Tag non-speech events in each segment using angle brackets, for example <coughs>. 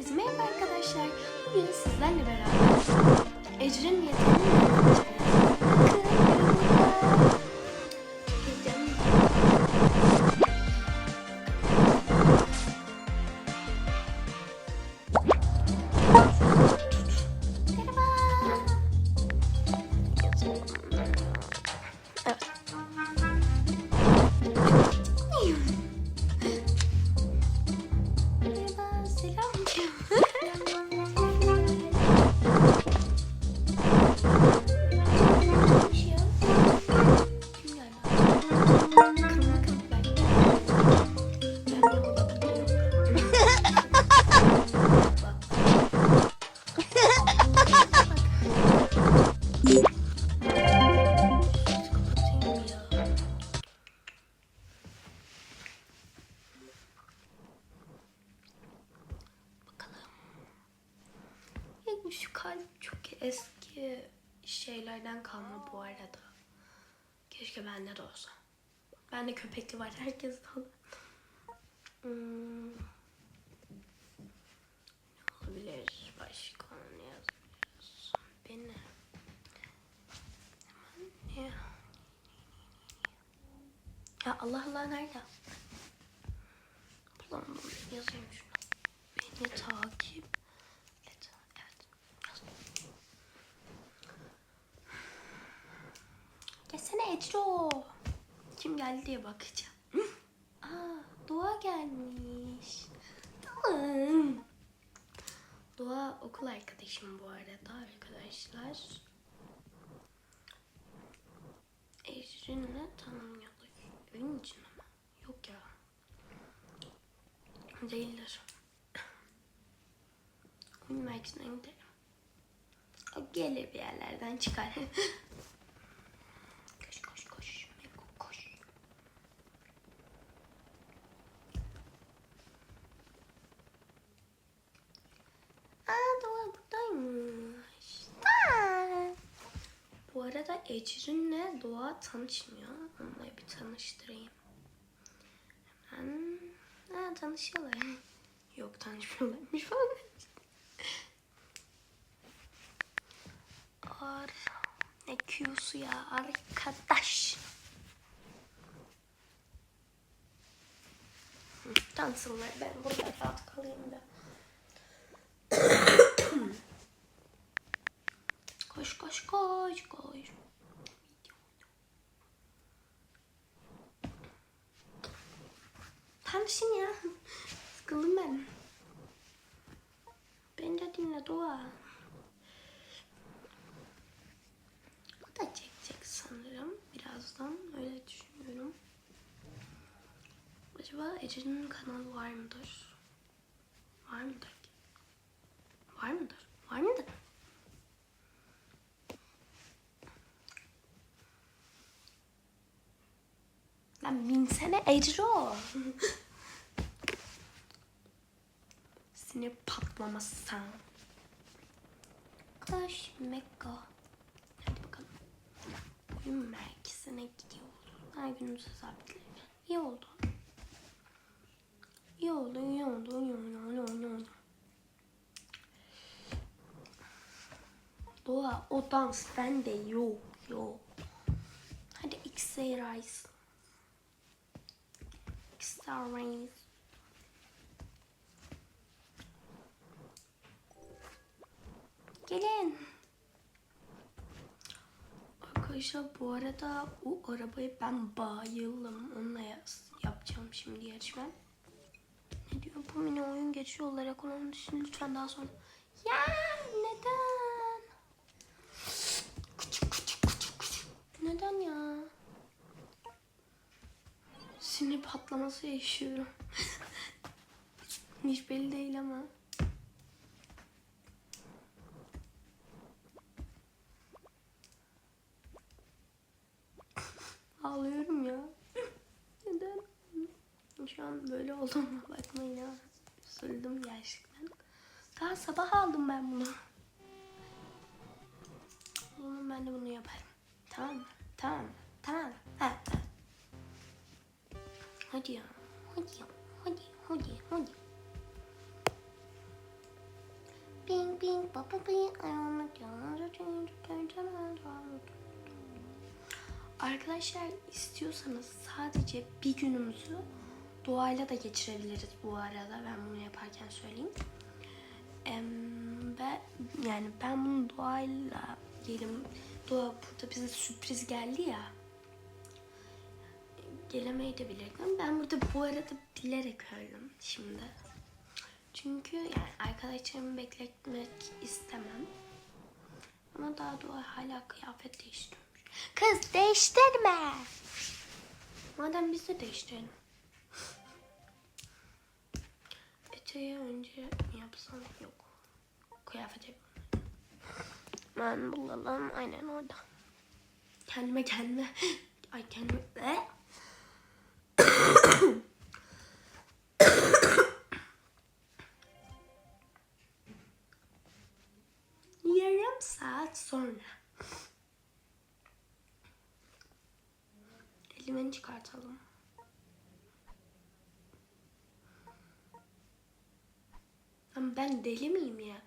Herkese merhaba arkadaşlar. Bugün sizlerle beraber Ecrin. Heyecanlı. Merhaba. Çok eski şeylerden kalma bu arada. Keşke bende de olsa. Bende köpekli var herkes de. Hmm. Ne olabilir? Başka ne yazabiliriz? Beni. Ya Allah Allah nerede? Bulamam. Yazayım şunu. Beni takip Gelsene Ecro. Kim geldi diye bakacağım. Aa, Doğa gelmiş. Tamam. Doğa okul arkadaşım bu arada arkadaşlar. Ecrin'le tanımıyorlar. Evin içinde mi? Yok ya. Değildir. Oyun merkezine gidelim. O gelir bir yerlerden çıkar. <laughs> koş koş koş. Meko koş. Aa Doğa buradaymış. Aa. Bu arada Ecrin'le Doğa tanışmıyor. Onları bir tanıştırayım. Hemen ha, tanışıyorlar. Yok tanışmıyorlarmış falan. Ar ne Q'su ya arkadaş. Tansınlar ben burada rahat kalayım da. Koş koş koş koş. Tanışın ya. Sıkıldım ben. Beni de dinle Doğa. O da çekecek sanırım. Birazdan öyle düşünüyorum. Acaba Ece'nin kanalı var mıdır? Var mıdır? Var mıdır? Var mıdır? Lan binsene Ecro. Sinir patlaması sen. Koş Mekko. Hadi bakalım. Oyun merkezine gidiyoruz. Her günümüzü sabitleyelim. İyi oldu. İyi oldu, iyi oldu, iyi oldu, iyi oldu, iyi oldu. Doğa, o dans bende yok, yok. Hadi X-Ray Rise. X-Star Rise. Gelin. Arkadaşlar bu arada o arabayı ben bayıldım. Onunla yapacağım şimdi yarışma. Ne diyor? Bu mini oyun geçiyor olarak onun için lütfen daha sonra. Ya neden? Neden ya? Sinir patlaması yaşıyorum. Hiç belli değil ama. Ağlıyorum ya. Neden? Şu an böyle olduğuma bakmayın ya. Üzüldüm gerçekten. Daha sabah aldım ben bunu. O ben de bunu yaparım. Tamam mı? Tamam? Tamam mı? Ha, ha. Hadi ya. Hadi ya. Hadi, hadi, hadi. bing bing baba bing Arkadaşlar istiyorsanız sadece bir günümüzü doğayla da geçirebiliriz bu arada. Ben bunu yaparken söyleyeyim. Em, ve yani ben bunu doğayla diyelim doğa burada bize sürpriz geldi ya gelemeyi de bilirdim. Ben burada bu arada bilerek öldüm şimdi. Çünkü yani arkadaşlarımı bekletmek istemem. Ama daha doğa hala kıyafet değiştiriyormuş. Kız değiştirme. Madem biz de değiştirelim. <laughs> Eteği önce mi yapsam yok. Kıyafet yapalım. Ben bulalım aynen orada. Kendime kendime <laughs> ay kendime? <coughs> Yarım saat sonra. Eldiveni çıkartalım. Ama ben deli miyim ya?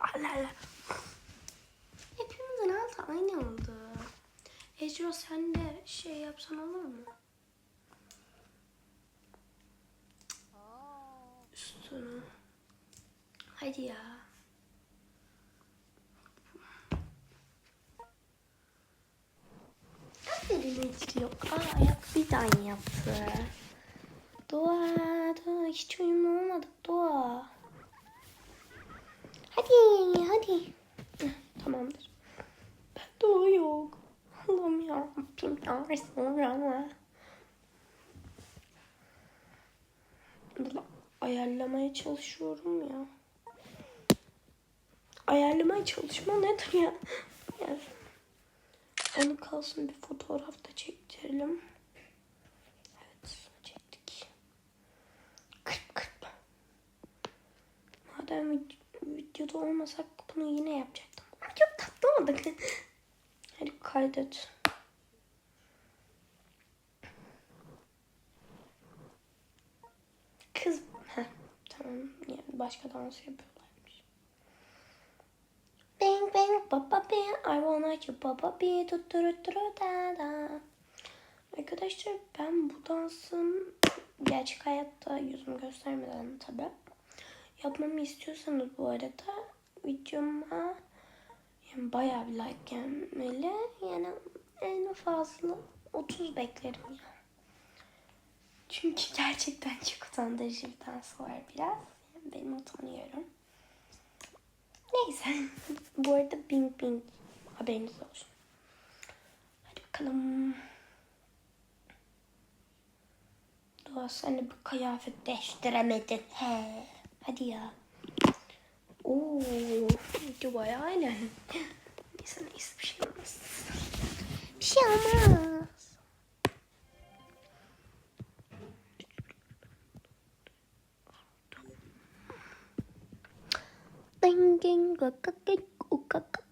Allah Allah. Ecro sen de şey yapsan olur mu? Üstünü. Hadi ya. Aferin Ecro. Aa ayak bir tane yaptı. Doğa, Doğa hiç uyumlu olmadık Doğa. Hadi, hadi. Tamamdır. Ben Doğa yok. Allah'ım yarabbim ya sonra. Ayarlamaya çalışıyorum ya. Ayarlamaya çalışma nedir ya? Onu kalsın bir fotoğraf da çektirelim. Evet çektik. Kırp kırp. Madem vid- videoda olmasak bunu yine yapacaktım. Ama Çok tatlı oldu. Kaydet. Kız. Heh, tamam. Yani başka dans yapıyorlarmış. Bang bang baba bang I wanna you baba be tuturu turu da da. Arkadaşlar ben bu dansın gerçek hayatta yüzümü göstermeden tabi yapmamı istiyorsanız bu arada videoma yani bayağı bir like gelmeli. Yani en fazla 30 beklerim ya. Çünkü <laughs> gerçekten çok utandırıcı bir dans var biraz. Yani benim utanıyorum. Neyse. <laughs> Bu arada bing bing haberiniz olsun. Hadi bakalım. Doğa sen de bir kıyafet değiştiremedin. He. Hadi ya. Oo, video bayağı eğlenceli. Neyse neyse bir şey olmaz. Bir şey olmaz. Ding ding ukakak.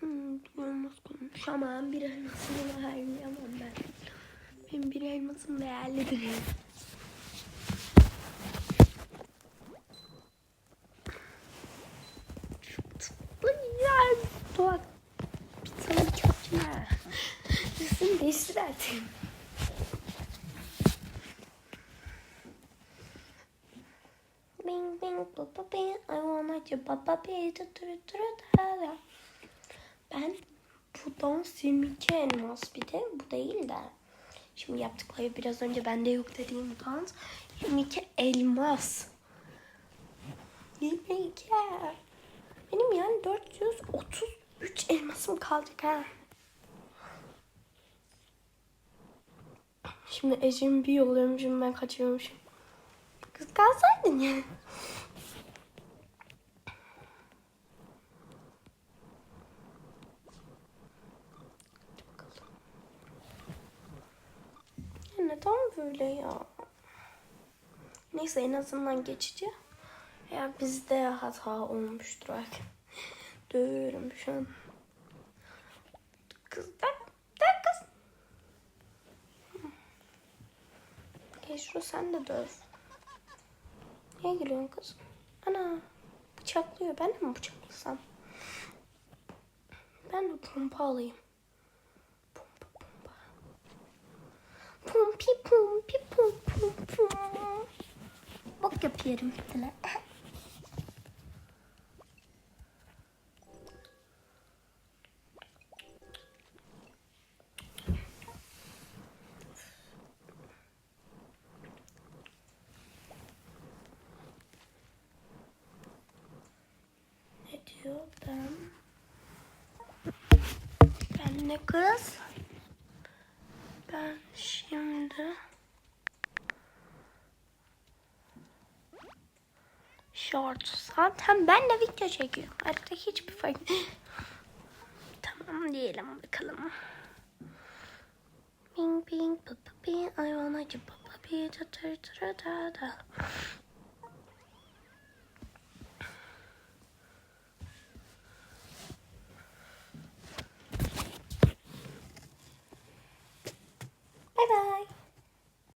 Hmm, olmaz konmuş ama bir elmasını vermeyemem ben. Benim bir elmasım değerlidir. Ya Doğa sana bir çöpçü ha. Üstünü değiştir artık. Bing bing baba bing I wanna you baba bing. Ben bu dans 22 elmas bir de bu değil de. Şimdi yaptıkları biraz önce bende yok dediğim dans 22 elmas. 22. Benim yani 433 elmasım kalacak ha. Şimdi Ece'mi bir yolluyormuşum ben kaçıyormuşum. Kız kalsaydın ya. Ya neden böyle ya? Neyse en azından geçici. Ya bizde hata olmuştur belki. <laughs> Dövüyorum şu an. Kız Ayşru sen de döv. Niye gülüyorsun kız? Ana bıçaklıyor. Ben de mi bıçaklasam? Ben de pompa alayım. Pompa pompa. Pompi pompi pom pom pom. Bak yapıyorum <laughs> gittiler. Ne diyor ben? Ne kız? Ben şimdi short zaten ben de video çekiyorum. Arada hiçbir fark <laughs> Tamam diyelim bakalım. Bing bing pa pa bing I wanna jump pa pa bi da da da da da.